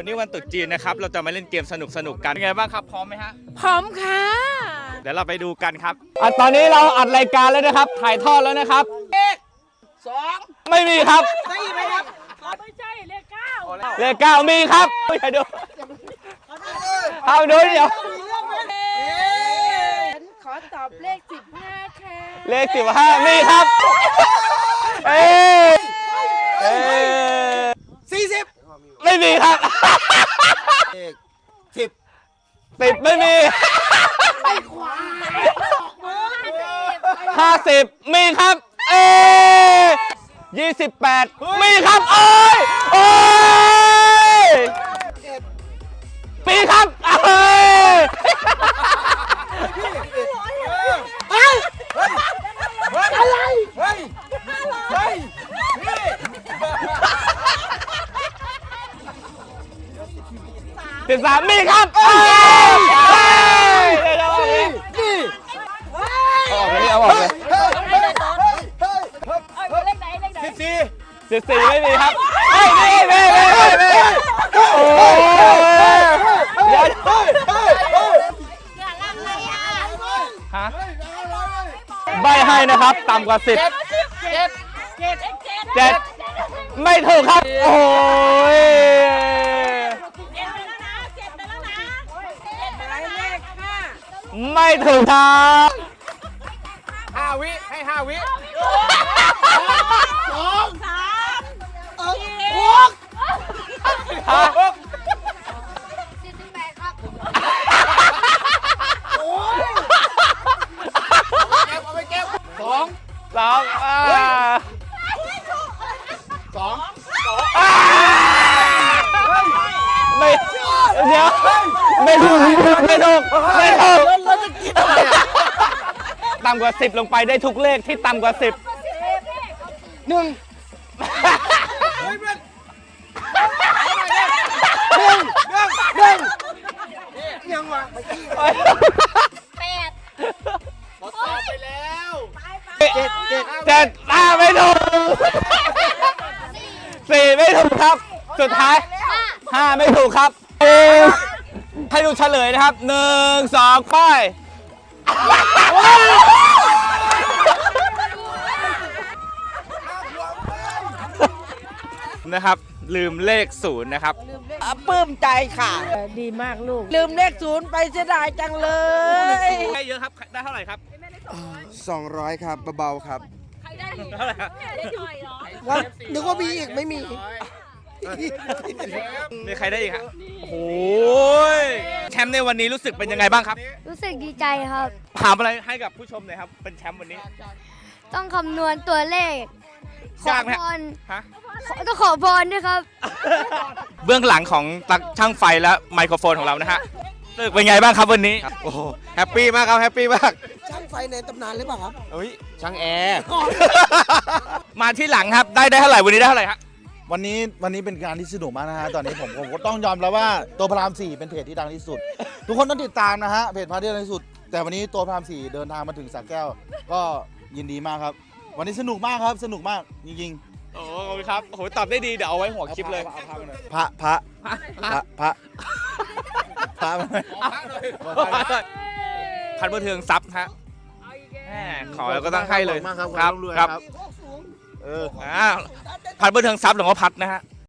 วันนี้วันตรุษจีนนะครับ เราจะมาเล่นเกมสนุกสนุกๆกันเป็นไงบ้างครับ พร้อมไหมฮะ พร้อมค่ะ เดี๋ยวเราไปดูกันครับอะตอนนี้เราอัดรายการแล้วนะครับ ถ่ายทอดแล้วนะครับสองไม่มีครับ สี่ไหมครับไม่ใช่เลขเก้าเลขเก้ามีครับไม่ใช่ดูเอาดูเดี๋ยว ฉันขอตอบเลขสิบห้าค่ะเลขสิบห้ามีครับ เอ้ยเอ้ยสี่สิบไม่มีครับเลขสิบสิบไม่มีห้าสิบมีครับ เอ้ยยี่สิบแปดมีครับเอ้ยเอ้ย สิบสามมีครับเอ้ยเอ้ยเดี๋ยวๆนี่เอาออกเลยเอาออกเลยเฮ้ยเฮ้ยเฮ้ยเลขไหนเลขไหนสิบสี่สิบสี่ไม่มีครับเฮ้ยมีมีมีมีมีโอ้ยเดี๋ยวเฮ้ยเฮ้ยเฮ้ยฮะใบให้นะครับต่ำกว่าสิบเจ็ดเจ็ดเจ็ดเจ็ดไม่ถูกครับ โอ้ย ไม่ถูกครับห้าวิให้ห้าวิสองสามสี่หกฮะเอาไปเก็บสองสองอ่าสองอ่าไม่เดี๋ยวไม่ถูกไม่ถูกไม่ถูก ต่ำกว่าสิบลงไปได้ทุกเลขที่ต่ำกว่าสิบหนึ่งหนึ่งหนึ่งหนึ่งยังวะแปดเขาตอบไปแล้วเจ็ดเจ็ดเจ็ดอ่าไม่ถูกสี่ไม่ถูกครับ สุดท้ายห้าไม่ถูกครับ ให้ดูเฉลยนะครับหนึ่งสองป้าย นะครับ ลืมเลขศูนย์นะครับปลื้มใจค่ะดีมากลูก ลืมเลขศูนย์ไปเสียดายจังเลย ได้เยอะครับ ได้เท่าไหร่ครับสองร้อยครับเบาๆครับ เท่าไหร่ครับ ว่านึกว่ามีอีกไม่มี มีใครได้อีกครับโอ้ยแชมป์ในวันนี้รู้สึกเป็นยังไงบ้างครับ รู้สึกดีใจครับ ถามอะไรให้กับผู้ชมหน่อยครับ เป็นแชมป์วันนี้ ต้องคำนวณตัวเลข ขอยากไหมพรฮะขอต้องขอพรด้วยครับ เบื้องหลังของตักช่างไฟและไมโครโฟนของเรานะฮะรู้สึกเป็นไงบ้างครับวันนี้ โอ้โหแฮปปี้มากครับแฮปปี้มากช่างไฟในตำนานหรือเปล่าครับ เฮ้ยช่างแอร์ มาที่หลังครับ ได้ได้เท่าไหร่วันนี้ได้เท่าไหร่ฮะ วันนี้วันนี้เป็นการที่สนุกมากนะฮะตอนนี้ผมผมก็ต้องยอมแล้วว่าตัวพระรามสี่เป็นเพจที่ดังที่สุด ทุกคนต้องติดตามนะฮะเพจพระที่ดังที่สุด แต่วันนี้ตัวพระรามสี่เดินทางมาถึงสระแก้ว ก็ยินดีมากครับ วันนี้สนุกมากครับ สนุกมากจริงโอ้ขอบคุณครับโอ้โหตอบได้ดีเดี๋ยวเอาไว้หัวคลิปเลยๆพระพระพระพระพระมาหน่อยพันบันเทิงซับฮะแหมขอแล้วก็ต้องให้เลยขอบคุณมากครับครับขอให้ร่ำรวยครับ เอออ่าพันบันเทิงซับหลวงพ่อพัดนะฮะ